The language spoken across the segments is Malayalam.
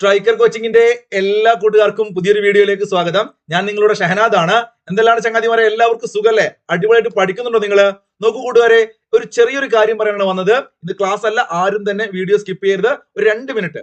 സ്ട്രൈക്കർ കോച്ചിങ്ങിന്റെ എല്ലാ കൂട്ടുകാർക്കും പുതിയൊരു വീഡിയോയിലേക്ക് സ്വാഗതം. ഞാൻ നിങ്ങളുടെ ഷഹനാദ് ആണ് എന്തെല്ലാം ചങ്ങാതിമാരെ? എല്ലാവർക്കും സുഖല്ലേ? അടിപൊളിയായിട്ട് പഠിക്കുന്നുണ്ടോ നിങ്ങൾ? നോക്കൂ കൂട്ടുകാരെ ഒരു ചെറിയൊരു കാര്യം പറയാനാണ് വന്നത്. ഇത് ക്ലാസ് അല്ല ആരും തന്നെ വീഡിയോ സ്കിപ്പ് ചെയ്യരുത്. ഒരു രണ്ട് മിനിറ്റ്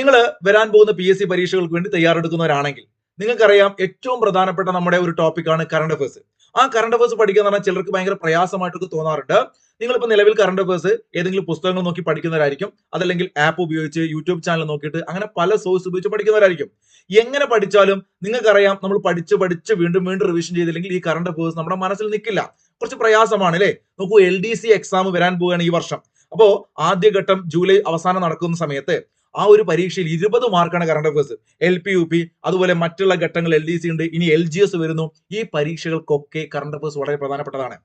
നിങ്ങൾ വരാൻ പോകുന്ന പി എസ് സി പരീക്ഷകൾക്ക് വേണ്ടി തയ്യാറെടുക്കുന്നവരാണെങ്കിൽ നിങ്ങൾക്കറിയാം ഏറ്റവും പ്രധാനപ്പെട്ട നമ്മുടെ ഒരു ടോപ്പിക്കാണ് കറണ്ട് അഫേഴ്സ് ആ കറണ്ട് അഫേഴ്സ് പഠിക്കുക എന്ന് പറഞ്ഞാൽ ചിലർക്ക് ഭയങ്കര പ്രയാസമായിട്ടൊക്കെ തോന്നാറുണ്ട്. നിങ്ങളിപ്പോൾ നിലവിൽ കറണ്ട് അഫേഴ്സ് ഏതെങ്കിലും പുസ്തകങ്ങൾ നോക്കി പഠിക്കുന്നവരായിരിക്കും. അതല്ലെങ്കിൽ ആപ്പ് ഉപയോഗിച്ച് യൂട്യൂബ് ചാനൽ നോക്കിയിട്ട് അങ്ങനെ പല സോഴ്സ് ഉപയോഗിച്ച് പഠിക്കുന്നവരായിരിക്കും. എങ്ങനെ പഠിച്ചാലും നിങ്ങൾക്കറിയാം നമ്മൾ പഠിച്ച് പഠിച്ച് വീണ്ടും വീണ്ടും റിവിഷൻ ചെയ്തില്ലെങ്കിൽ ഈ കറണ്ട് അഫേഴ്സ് നമ്മുടെ മനസ്സിൽ നിൽക്കില്ല. കുറച്ച് പ്രയാസമാണ് അല്ലേ? നോക്കൂ എൽ ഡി സി എക്സാം വരാൻ പോവുകയാണ് ഈ വർഷം. അപ്പോ ആദ്യഘട്ടം ജൂലൈ അവസാനം നടക്കുന്ന സമയത്ത് ആ ഒരു പരീക്ഷയിൽ ഇരുപത് മാർക്കാണ് current affairs L P U P അതുപോലെ മറ്റുള്ള ഘട്ടങ്ങൾ എൽ ഡി സി ഉണ്ട്. ഇനി എൽ ജി എസ് വരുന്നു. ഈ പരീക്ഷകൾക്കൊക്കെ കറണ്ട് അഫേഴ്സ് വളരെ പ്രധാനപ്പെട്ടതാണ്.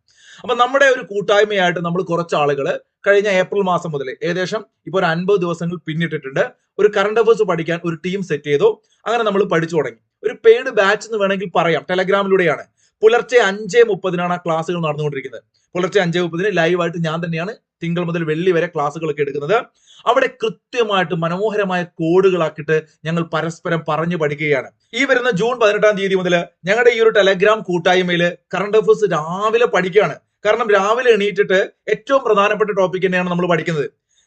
അപ്പൊ നമ്മുടെ ഒരു കൂട്ടായ്മയായിട്ട് നമ്മൾ കുറച്ച് ആളുകൾ കഴിഞ്ഞ ഏപ്രിൽ മാസം മുതൽ ഏകദേശം ഇപ്പോൾ ഒരു അൻപത് ദിവസങ്ങൾ പിന്നിട്ടിട്ടുണ്ട്. ഒരു കറണ്ട് അഫേഴ്സ് പഠിക്കാൻ ഒരു ടീം സെറ്റ് ചെയ്തു. അങ്ങനെ നമ്മൾ പഠിച്ചു തുടങ്ങി. ഒരു പെയ്ഡ് ബാച്ച് എന്ന് വേണമെങ്കിൽ പറയാം. ടെലഗ്രാമിലൂടെയാണ് പുലർച്ചെ അഞ്ചേ മുപ്പതിനാണ് ആ ക്ലാസ്സുകൾ നടന്നുകൊണ്ടിരിക്കുന്നത്. പുലർച്ചെ അഞ്ചേ മുപ്പതിന് ലൈവായിട്ട് ഞാൻ തന്നെയാണ് തിങ്കൾ മുതൽ വെള്ളി വരെ ക്ലാസ്സുകളൊക്കെ എടുക്കുന്നത്. അവിടെ കൃത്യമായിട്ട് മനോഹരമായ കോഡുകളാക്കിയിട്ട് ഞങ്ങൾ പരസ്പരം പറഞ്ഞു പഠിക്കുകയാണ്. ഈ വരുന്ന ജൂൺ പതിനെട്ടാം തീയതി മുതൽ ഞങ്ങളുടെ ഈ ഒരു ടെലഗ്രാം കൂട്ടായ്മയിൽ കറണ്ട് അഫേഴ്സ് രാവിലെ പഠിക്കുകയാണ്. കാരണം രാവിലെ എണീറ്റിട്ട് ഏറ്റവും പ്രധാനപ്പെട്ട ടോപ്പിക് തന്നെയാണ് നമ്മൾ പഠിക്കുന്നത്.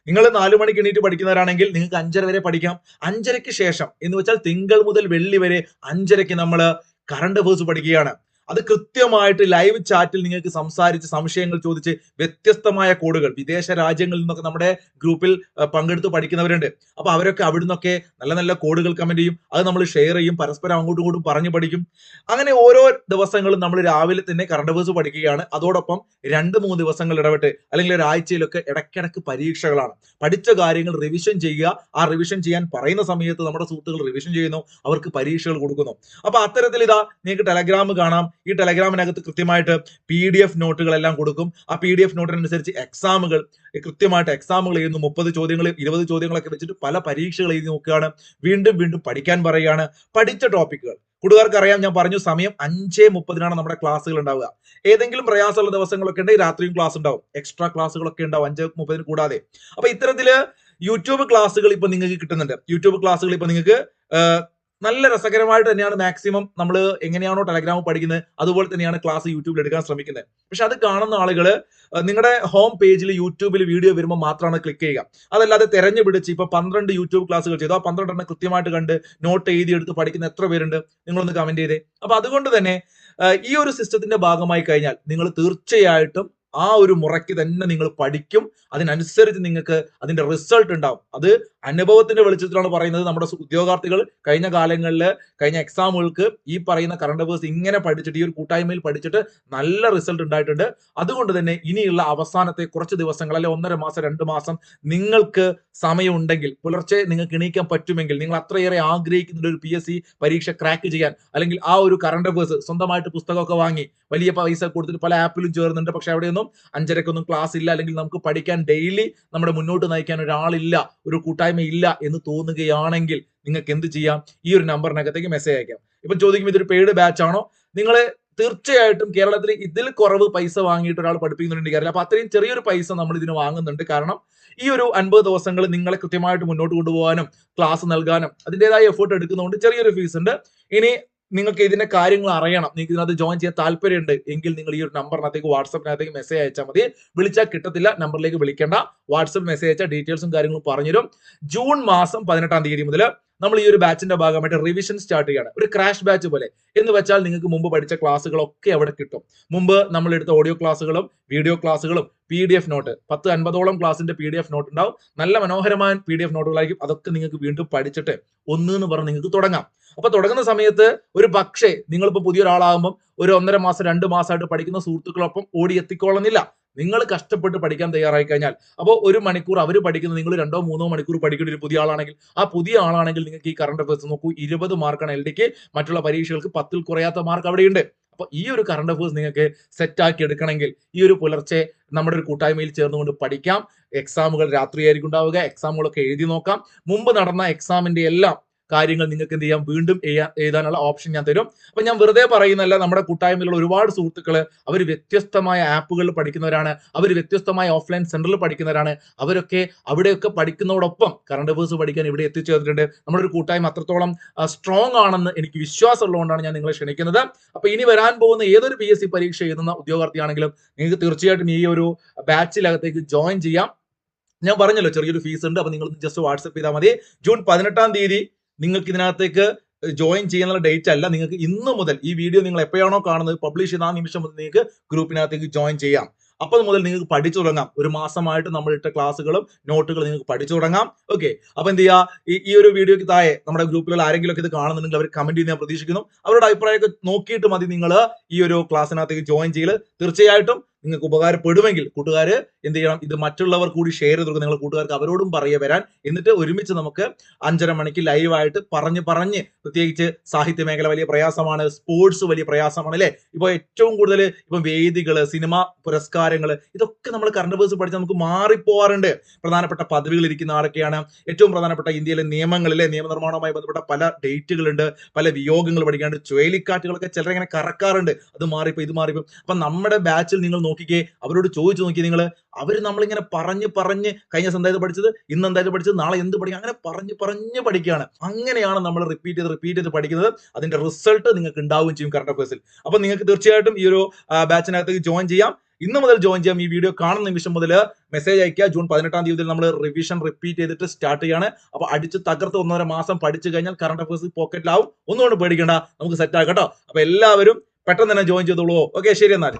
നിങ്ങൾ നാലു മണിക്ക് എണീറ്റ് പഠിക്കുന്നവരാണെങ്കിൽ നിങ്ങൾക്ക് അഞ്ചര വരെ പഠിക്കാം. അഞ്ചരയ്ക്ക് ശേഷം എന്ന് വെച്ചാൽ തിങ്കൾ മുതൽ വെള്ളി വരെ അഞ്ചരയ്ക്ക് നമ്മൾ കറണ്ട് അഫേഴ്സ് പഠിക്കുകയാണ്. അത് കൃത്യമായിട്ട് ലൈവ് ചാറ്റിൽ നിങ്ങൾക്ക് സംസാരിച്ച് സംശയങ്ങൾ ചോദിച്ച് വ്യത്യസ്തമായ കോഡുകൾ വിദേശ രാജ്യങ്ങളിൽ നിന്നൊക്കെ നമ്മുടെ ഗ്രൂപ്പിൽ പങ്കെടുത്ത് പഠിക്കുന്നവരുണ്ട്. അപ്പൊ അവരൊക്കെ അവിടെ നിന്നൊക്കെ നല്ല നല്ല കോഡുകൾ കമന്റ് ചെയ്യും. അത് നമ്മൾ ഷെയർ ചെയ്യും പരസ്പരം അങ്ങോട്ടും ഇങ്ങോട്ടും പറഞ്ഞു പഠിക്കും. അങ്ങനെ ഓരോ ദിവസങ്ങളും നമ്മൾ രാവിലെ തന്നെ കറണ്ട് അഫേഴ്സ് പഠിക്കുകയാണ്. അതോടൊപ്പം രണ്ട് മൂന്ന് ദിവസങ്ങൾ ഇടപെട്ട് അല്ലെങ്കിൽ ഒരാഴ്ചയിലൊക്കെ ഇടയ്ക്കിടയ്ക്ക് പരീക്ഷകളാണ്. പഠിച്ച കാര്യങ്ങൾ റിവിഷൻ ചെയ്യുക. ആ റിവിഷൻ ചെയ്യാൻ പറയുന്ന സമയത്ത് നമ്മുടെ സുഹൃത്തുക്കൾ റിവിഷൻ ചെയ്യുന്നു. അവർക്ക് പരീക്ഷകൾ കൊടുക്കുന്നു. അപ്പൊ അത്തരത്തിൽ ഇതാ നിങ്ങൾക്ക് ടെലഗ്രാം കാണാം. ഈ ടെലഗ്രാമിനകത്ത് കൃത്യമായിട്ട് പി ഡി എഫ് നോട്ടുകളെല്ലാം കൊടുക്കും. ആ പി ഡി എഫ് നോട്ടിനനുസരിച്ച് എക്സാമുകൾ കൃത്യമായിട്ട് എക്സാമുകൾ എഴുതുന്നു. മുപ്പത് ചോദ്യങ്ങൾ ഇരുപത് ചോദ്യങ്ങളൊക്കെ വെച്ചിട്ട് പല പരീക്ഷകൾ എഴുതി നോക്കുകയാണ്. വീണ്ടും വീണ്ടും പഠിക്കാൻ പറയുകയാണ്. പഠിച്ച ടോപ്പിക്കുകൾ കൂട്ടുകാർക്ക് അറിയാം ഞാൻ പറഞ്ഞു സമയം അഞ്ചേ മുപ്പതിനാണ് നമ്മുടെ ക്ലാസ്സുകൾ ഉണ്ടാവുക. ഏതെങ്കിലും പ്രയാസമുള്ള ദിവസങ്ങളൊക്കെ ഉണ്ടെങ്കിൽ രാത്രിയും ക്ലാസ് ഉണ്ടാവും. എക്സ്ട്രാ ക്ലാസ്സുകളൊക്കെ ഉണ്ടാവും അഞ്ച് മുപ്പതിന് കൂടാതെ. അപ്പൊ ഇത്തരത്തിൽ യൂട്യൂബ് ക്ലാസ്സുകൾ ഇപ്പൊ നിങ്ങൾക്ക് കിട്ടുന്നുണ്ട്. യൂട്യൂബ് ക്ലാസ്സുകൾ ഇപ്പൊ നിങ്ങൾക്ക് നല്ല രസകരമായിട്ട് തന്നെയാണ് മാക്സിമം നമ്മൾ എങ്ങനെയാണോ ടെലഗ്രാം പഠിക്കുന്നത് അതുപോലെ തന്നെയാണ് ക്ലാസ് യൂട്യൂബിൽ എടുക്കാൻ ശ്രമിക്കുന്നത്. പക്ഷെ അത് കാണുന്ന ആളുകൾ നിങ്ങളുടെ ഹോം പേജിൽ യൂട്യൂബിൽ വീഡിയോ വരുമ്പോൾ മാത്രമാണ് ക്ലിക്ക് ചെയ്യുക. അതല്ലാതെ തെരഞ്ഞു പിടിച്ച് ഇപ്പൊ പന്ത്രണ്ട് യൂട്യൂബ് ക്ലാസ്സുകൾ ചെയ്തു. ആ പന്ത്രണ്ടെണ്ണം കൃത്യമായിട്ട് കണ്ട് നോട്ട് എഴുതി എടുത്ത് പഠിക്കുന്ന എത്ര പേരുണ്ട് നിങ്ങളൊന്ന് കമന്റ് ചെയ്തേ. അപ്പൊ അതുകൊണ്ട് തന്നെ ഈ ഒരു സിസ്റ്റത്തിന്റെ ഭാഗമായി കഴിഞ്ഞാൽ നിങ്ങൾ തീർച്ചയായിട്ടും ആ ഒരു മുറയ്ക്ക് തന്നെ നിങ്ങൾ പഠിക്കും. അതിനനുസരിച്ച് നിങ്ങൾക്ക് അതിന്റെ റിസൾട്ട് ഉണ്ടാവും. അത് അനുഭവത്തിന്റെ വെളിച്ചത്തിലാണ് പറയുന്നത്. നമ്മുടെ ഉദ്യോഗാർത്ഥികൾ കഴിഞ്ഞ കാലങ്ങളിൽ കഴിഞ്ഞ എക്സാമുകൾക്ക് ഈ പറയുന്ന കറണ്ട് അഫേഴ്സ് ഇങ്ങനെ പഠിച്ചിട്ട് ഈ ഒരു കൂട്ടായ്മയിൽ പഠിച്ചിട്ട് നല്ല റിസൾട്ട് ഉണ്ടായിട്ടുണ്ട്. അതുകൊണ്ട് തന്നെ ഇനിയുള്ള അവസാനത്തെ കുറച്ച് ദിവസങ്ങൾ അല്ലെ ഒന്നര മാസം രണ്ട് മാസം നിങ്ങൾക്ക് സമയമുണ്ടെങ്കിൽ പുലർച്ചെ നിങ്ങൾക്ക് എണീക്കാൻ പറ്റുമെങ്കിൽ നിങ്ങൾ അത്രയേറെ ആഗ്രഹിക്കുന്ന ഒരു പി എസ് സി പരീക്ഷ ക്രാക്ക് ചെയ്യാൻ. അല്ലെങ്കിൽ ആ ഒരു കറണ്ട് അഫേഴ്സ് സ്വന്തമായിട്ട് പുസ്തകമൊക്കെ വാങ്ങി വലിയ പൈസ കൊടുത്തിട്ട് പല ആപ്പിലും ചേർന്നുണ്ട് പക്ഷെ അവിടെയൊന്നും അഞ്ചരക്കൊന്നും ക്ലാസ് ഇല്ല. അല്ലെങ്കിൽ നമുക്ക് പഠിക്കാൻ ഡെയിലി നമ്മുടെ മുന്നോട്ട് നയിക്കാൻ ഒരാളില്ല. ഒരു കൂട്ടായ്മ ഇല്ല എന്ന് തോന്നുകയാണെങ്കിൽ നിങ്ങൾക്ക് എന്ത് ചെയ്യാം? ഈ ഒരു നമ്പറിനകത്തേക്ക് മെസ്സേജ് അയക്കാം. ഇപ്പൊ ചോദിക്കും ഇതൊരു പെയ്ഡ് ബാച്ച് ആണോ? നിങ്ങളെ തീർച്ചയായിട്ടും കേരളത്തിൽ ഇതിൽ കുറവ് പൈസ വാങ്ങിയിട്ട് ഒരാൾ പഠിപ്പിക്കുന്നുണ്ട് കേരളം അപ്പൊ അത്രയും ചെറിയൊരു പൈസ നമ്മൾ ഇതിന് വാങ്ങുന്നുണ്ട്. കാരണം ഈ ഒരു അൻപത് ദിവസങ്ങൾ നിങ്ങളെ കൃത്യമായിട്ട് മുന്നോട്ട് കൊണ്ടുപോകാനും ക്ലാസ് നൽകാനും അതിന്റെതായ എഫേർട്ട് എടുക്കുന്നതുകൊണ്ട് ചെറിയൊരു ഫീസ് ഉണ്ട്. ഇനി നിങ്ങൾക്ക് ഇതിന്റെ കാര്യങ്ങൾ അറിയണം. നിങ്ങൾക്ക് ഇതിനകത്ത് ജോയിൻ ചെയ്യാൻ താല്പര്യമുണ്ട് എങ്കിൽ നിങ്ങൾ ഈ ഒരു നമ്പറിനകത്തേക്ക് വാട്സപ്പിനകത്തേക്ക് മെസ്സേജ് അയച്ചാൽ മതി. വിളിച്ചാൽ കിട്ടത്തില്ല നമ്പറിലേക്ക് വിളിക്കേണ്ട. വാട്സപ്പ് മെസ്സേജ് അയച്ചാൽ ഡീറ്റെയിൽസും കാര്യങ്ങളും പറഞ്ഞുതരും. ജൂൺ മാസം പതിനെട്ടാം തീയതി മുതൽ നമ്മൾ ഈ ഒരു ബാച്ചിന്റെ ഭാഗമായിട്ട് റിവിഷൻ സ്റ്റാർട്ട് ചെയ്യാണ്. ഒരു ക്രാഷ് ബാച്ച് പോലെ. എന്ന് വെച്ചാൽ നിങ്ങൾക്ക് മുമ്പ് പഠിച്ച ക്ലാസ്സുകളൊക്കെ അവിടെ കിട്ടും. മുമ്പ് നമ്മൾ എടുത്ത ഓഡിയോ ക്ലാസ്സുകളും വീഡിയോ ക്ലാസ്സുകളും പി ഡി എഫ് നോട്ട് പത്ത് അൻപതോളം ക്ലാസിന്റെ പി ഡി എഫ് നോട്ട് ഉണ്ടാവും. നല്ല മനോഹരമായ പി ഡി എഫ് നോട്ടുകളായിരിക്കും അതൊക്കെ നിങ്ങൾക്ക് വീണ്ടും പഠിച്ചിട്ട് ഒന്ന് എന്ന് പറഞ്ഞ് നിങ്ങൾക്ക് തുടങ്ങാം. അപ്പൊ തുടങ്ങുന്ന സമയത്ത് ഒരു പക്ഷേ നിങ്ങളിപ്പോ പുതിയൊരാളാകുമ്പോൾ ഒരു ഒന്നര മാസം രണ്ട് മാസമായിട്ട് പഠിക്കുന്ന സുഹൃത്തുക്കളൊപ്പം ഓടി എത്തിക്കോളുന്നില്ല. നിങ്ങൾ കഷ്ടപ്പെട്ട് പഠിക്കാൻ തയ്യാറായി കഴിഞ്ഞാൽ അപ്പോൾ ഒരു മണിക്കൂർ അവർ പഠിക്കുന്നത് നിങ്ങൾ രണ്ടോ മൂന്നോ മണിക്കൂർ പഠിക്കുന്ന ഒരു പുതിയ ആളാണെങ്കിൽ ആ പുതിയ ആളാണെങ്കിൽ നിങ്ങൾക്ക് ഈ കറണ്ട് അഫേഴ്സ് നോക്കൂ ഇരുപത് മാർക്കാണ് എൽ ഡിക്ക് മറ്റുള്ള പരീക്ഷകൾക്ക് പത്തിൽ കുറയാത്ത മാർക്ക് അവിടെയുണ്ട്. അപ്പോൾ ഈ ഒരു കറണ്ട് അഫേഴ്സ് നിങ്ങൾക്ക് സെറ്റ് ആക്കി എടുക്കണമെങ്കിൽ ഈ ഒരു പുലർച്ചെ നമ്മുടെ ഒരു കൂട്ടായ്മയിൽ ചേർന്നുകൊണ്ട് പഠിക്കാം. എക്സാമുകൾ രാത്രിയായിരിക്കും ഉണ്ടാവുക എക്സാമുകളൊക്കെ എഴുതി നോക്കാം. മുമ്പ് നടന്ന എക്സാമിന്റെ എല്ലാം കാര്യങ്ങൾ നിങ്ങൾക്ക് എന്ത് ചെയ്യാം? വീണ്ടും എഴുതാ- എഴുതാനുള്ള ഓപ്ഷൻ ഞാൻ തരും. അപ്പൊ ഞാൻ വെറുതെ പറയുന്നല്ല നമ്മുടെ കൂട്ടായ്മയിലുള്ള ഒരുപാട് സുഹൃത്തുക്കൾ അവർ വ്യത്യസ്തമായ ആപ്പുകളിൽ പഠിക്കുന്നവരാണ് അവർ വ്യത്യസ്തമായ ഓഫ്ലൈൻ സെന്ററിൽ പഠിക്കുന്നവരാണ്. അവരൊക്കെ അവിടെയൊക്കെ പഠിക്കുന്നതോടൊപ്പം കറണ്ട് അഫേഴ്സ് പഠിക്കാൻ ഇവിടെ എത്തിച്ചേർന്നിട്ടുണ്ട്. നമ്മുടെ ഒരു കൂട്ടായ്മ അത്രത്തോളം സ്ട്രോങ് ആണെന്ന് എനിക്ക് വിശ്വാസമുള്ളതുകൊണ്ടാണ് ഞാൻ നിങ്ങളെ ക്ഷണിക്കുന്നത്. അപ്പൊ ഇനി വരാൻ പോകുന്ന ഏതൊരു പി എസ് സി പരീക്ഷ എഴുതുന്ന ഉദ്യോഗാർത്ഥിയാണെങ്കിലും നിങ്ങൾക്ക് തീർച്ചയായിട്ടും ഈ ഒരു ബാച്ചിലകത്തേക്ക് ജോയിൻ ചെയ്യാം. ഞാൻ പറഞ്ഞല്ലോ ചെറിയൊരു ഫീസ് ഉണ്ട് അപ്പൊ നിങ്ങൾ ജസ്റ്റ് വാട്സപ്പ് ചെയ്താൽ മതി. ജൂൺ പതിനെട്ടാം തീയതി നിങ്ങൾക്ക് ഇതിനകത്തേക്ക് ജോയിൻ ചെയ്യാനുള്ള ഡേറ്റ് അല്ല. നിങ്ങൾക്ക് ഇന്ന് മുതൽ ഈ വീഡിയോ നിങ്ങൾ എപ്പോഴാണോ കാണുന്നത് പബ്ലിഷ് ചെയ്ത ആ നിമിഷം മുതൽ നിങ്ങൾക്ക് ഗ്രൂപ്പിനകത്തേക്ക് ജോയിൻ ചെയ്യാം. അപ്പോൾ മുതൽ നിങ്ങൾക്ക് പഠിച്ചു തുടങ്ങാം. ഒരു മാസമായിട്ട് നമ്മൾ ഇട്ട ക്ലാസ്സുകളും നോട്ടുകളും നിങ്ങൾക്ക് പഠിച്ചു തുടങ്ങാം. ഓക്കെ അപ്പൊ എന്ത് ചെയ്യുക ഈ ഒരു വീഡിയോക്ക് താഴെ നമ്മുടെ ഗ്രൂപ്പിലുള്ള ആരെങ്കിലും ഒക്കെ ഇത് കാണുന്നുണ്ടെങ്കിൽ അവർ കമന്റ് ചെയ്യുന്ന പ്രതീക്ഷിക്കുന്നു. അവരുടെ അഭിപ്രായമൊക്കെ നോക്കിയിട്ട് മതി നിങ്ങൾ ഈ ഒരു ക്ലാസ്സിനകത്തേക്ക് ജോയിൻ ചെയ്യൽ തീർച്ചയായിട്ടും നിങ്ങൾക്ക് ഉപകാരപ്പെടുമെങ്കിൽ കൂട്ടുകാർ എന്ത് ചെയ്യണം? ഇത് മറ്റുള്ളവർ കൂടി ഷെയർ ചെയ്ത് കൊടുക്കുക നിങ്ങൾ കൂട്ടുകാർക്ക് അവരോടും പറയുക വരാൻ. എന്നിട്ട് ഒരുമിച്ച് നമുക്ക് അഞ്ചര മണിക്ക് ലൈവായിട്ട് പറഞ്ഞ് പറഞ്ഞ് പ്രത്യേകിച്ച് സാഹിത്യ മേഖല വലിയ പ്രയാസമാണ്. സ്പോർട്സ് വലിയ പ്രയാസമാണ് അല്ലേ? ഇപ്പോൾ ഏറ്റവും കൂടുതൽ ഇപ്പം വേദികൾ സിനിമ പുരസ്കാരങ്ങൾ ഇതൊക്കെ നമ്മൾ കറണ്ട് അഫേഴ്സ് പഠിച്ച് നമുക്ക് മാറിപ്പോവാറുണ്ട്. പ്രധാനപ്പെട്ട പദവികൾ ഇരിക്കുന്ന ആരൊക്കെയാണ്? ഏറ്റവും പ്രധാനപ്പെട്ട ഇന്ത്യയിലെ നിയമങ്ങളിലെ നിയമനിർമ്മാണവുമായി ബന്ധപ്പെട്ട പല ഡേറ്റുകളുണ്ട് പല വിയോഗങ്ങൾ പഠിക്കാണ്ട് ചുഴലിക്കാറ്റുകളൊക്കെ ചിലരെങ്ങനെ കറക്കാറുണ്ട്. അത് മാറിപ്പോ ഇത് മാറിപ്പോ. അപ്പൊ നമ്മുടെ ബാച്ചിൽ നിങ്ങൾ നോക്കിക്കേ അവരോട് ചോദിച്ചു നോക്കി നിങ്ങൾ അവർ നമ്മളിങ്ങനെ പറഞ്ഞ് പറഞ്ഞ് കഴിഞ്ഞ ദിവസം എന്തായത് പഠിച്ചത്? ഇന്ന് എന്തായത് പഠിച്ചത്? നാളെ എന്ത് പഠിക്കും? അങ്ങനെ പറഞ്ഞ് പറഞ്ഞ് പഠിക്കുകയാണ്. അങ്ങനെയാണ് നമ്മൾ റിപ്പീറ്റ് ചെയ്ത് റിപ്പീറ്റ് ചെയ്ത് പഠിക്കുന്നത്. അതിന്റെ റിസൾട്ട് നിങ്ങൾക്ക് ഉണ്ടാവുകയും ചെയ്യും കറണ്ട് അഫേഴ്സിൽ അപ്പൊ നിങ്ങൾക്ക് തീർച്ചയായിട്ടും ഈ ഒരു ബാച്ചിനകത്തേക്ക് ജോയിൻ ചെയ്യാം. ഇന്ന് മുതൽ ജോയിൻ ചെയ്യാം. ഈ വീഡിയോ കാണുന്ന നിമിഷം മുതൽ മെസ്സേജ് അയക്കുക ജൂൺ പതിനെട്ടാം തീയതി നമ്മൾ റിവിഷൻ റിപ്പീറ്റ് ചെയ്തിട്ട് സ്റ്റാർട്ട് ചെയ്യാണ് അപ്പൊ അടിച്ച് തകർത്ത് ഒന്നര മാസം പഠിച്ചു കഴിഞ്ഞാൽ കറണ്ട് അഫേഴ്സ് പോക്കറ്റിലാവും ഒന്നുകൊണ്ട് പേടിക്കേണ്ട. നമുക്ക് സെറ്റ് ആക്കട്ടോ അപ്പൊ എല്ലാവരും പെട്ടെന്ന് തന്നെ ജോയിൻ ചെയ്തോളൂ. ഓക്കെ ശരി എന്നാൽ.